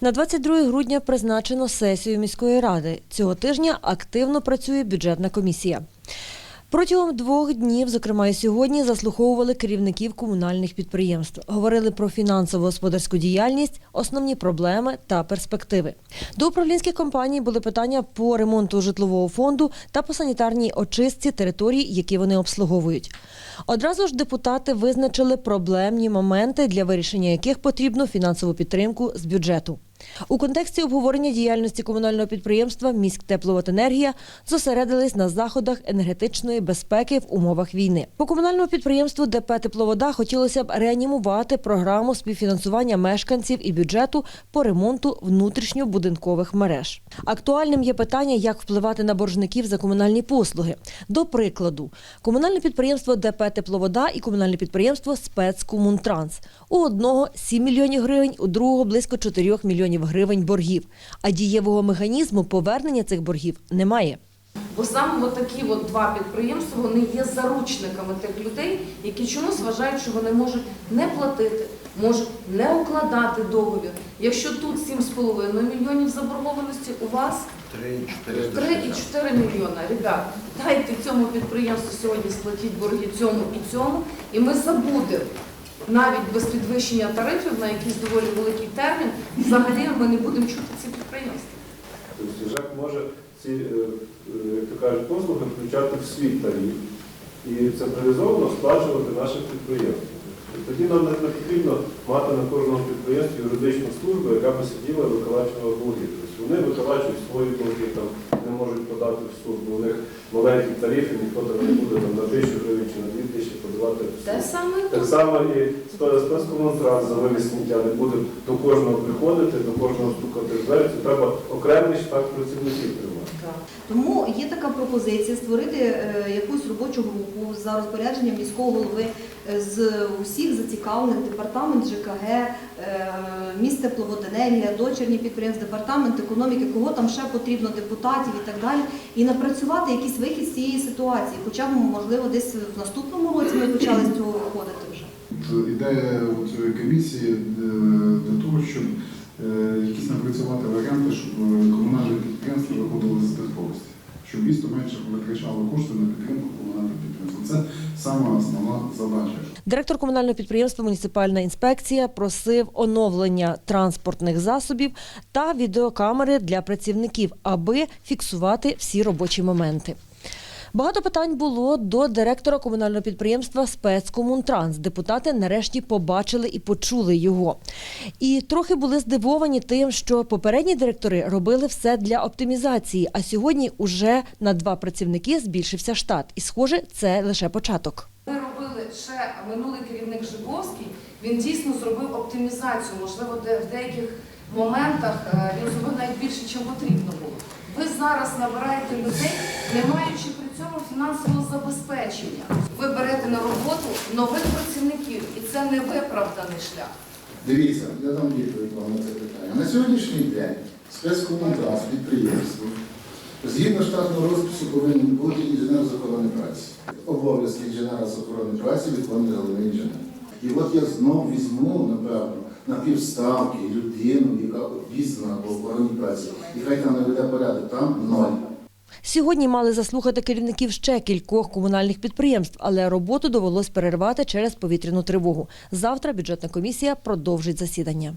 На 22 грудня призначено сесію міської ради. Цього тижня активно працює бюджетна комісія. Протягом двох днів, зокрема і сьогодні, заслуховували керівників комунальних підприємств, говорили про фінансово-господарську діяльність, основні проблеми та перспективи. До управлінських компаній були питання по ремонту житлового фонду та по санітарній очистці територій, які вони обслуговують. Одразу ж депутати визначили проблемні моменти, для вирішення яких потрібно фінансову підтримку з бюджету. У контексті обговорення діяльності комунального підприємства «Міськтепловоденергія» зосередились на заходах енергетичної безпеки в умовах війни. По комунальному підприємству ДП «Тепловода» хотілося б реанімувати програму співфінансування мешканців і бюджету по ремонту внутрішньобудинкових мереж. Актуальним є питання, як впливати на боржників за комунальні послуги. До прикладу, комунальне підприємство ДП «Тепловода» і комунальне підприємство «Спецкомунтранс». У одного 7 мільйонів гривень, у другого близько 4 мільйонів гривень боргів. А дієвого механізму повернення цих боргів немає. Бо саме от такі от два підприємства вони є заручниками тих людей, які чомусь вважають, що вони можуть не платити, можуть не укладати договір. Якщо тут 7,5 мільйонів заборгованості, у вас 3,4 мільйона. Ребят, дайте цьому підприємству сьогодні сплатіть борги цьому і цьому, і ми забудемо. Навіть без підвищення тарифів на якийсь доволі великий термін, взагалі ми не будемо чути ці підприємства. Тобто ЖЕК може ці, е, е, як то кажуть, послуги включати в свій тариф і централізовано сплачувати наших підприємств. Тоді нам не потрібно мати на кожному підприємстві юридичну службу, яка би сиділа і виколачувала борги. Тобто вони виколачують свої борги, там подати в суд, бо у них маленькі тарифи, ніхто там не буде там, на тисячу гривень чи на дві тисячі подавати в Те суд. саме Так тут. само і спецкомунтранс за вивіз сміття не буде до кожного приходити, до кожного стукати в двері. Це треба окремий штат працівників тримати. Так. Тому є така пропозиція створити е, якусь робочу групу за розпорядженням міського голови е, з усіх зацікавлених департамент ЖКГ, е, міст тепловоденергія, дочірні підприємств, департамент економіки, кого там ще потрібно, депутатів і так далі, і напрацювати якийсь вихід з цієї ситуації. Хоча б можливо десь в наступному році ми почали з цього виходити вже. Ідея комісії для того, щоб якісь напрацювати варіанти, щоб е, комунальні підприємства виходили з збитковості, менше витрачало кошти на підтримку комунального підприємства. Це саме основна задача. Директор комунального підприємства Муніципальна інспекція просив оновлення транспортних засобів та відеокамери для працівників, аби фіксувати всі робочі моменти. Багато питань було до директора комунального підприємства Спецкомунтранс. Депутати нарешті побачили і почули його. І трохи були здивовані тим, що попередні директори робили все для оптимізації, а сьогодні уже на два працівники збільшився штат. І, схоже, це лише початок. Ми робили ще минулий керівник Жиговський, він дійсно зробив оптимізацію. Можливо, де в деяких моментах е, він зробив навіть більше, ніж потрібно було. Ви зараз набираєте людей, не маючи цьому фінансового забезпечення. Ви берете на роботу нових працівників, і це не виправданий шлях. Дивіться, я дам відповідь вам на це питання. На сьогоднішній день спецкомунтранс підприємство згідно штатного розпису повинен бути інженер з охорони праці. Обов'язки інженера з охорони праці виконує головний інженер. І от я знов візьму, напевно, на півставки людину, яка обізнана по охороні праці. І хай там наведе порядок, там ноль. Сьогодні мали заслухати керівників ще кількох комунальних підприємств, але роботу довелось перервати через повітряну тривогу. Завтра бюджетна комісія продовжить засідання.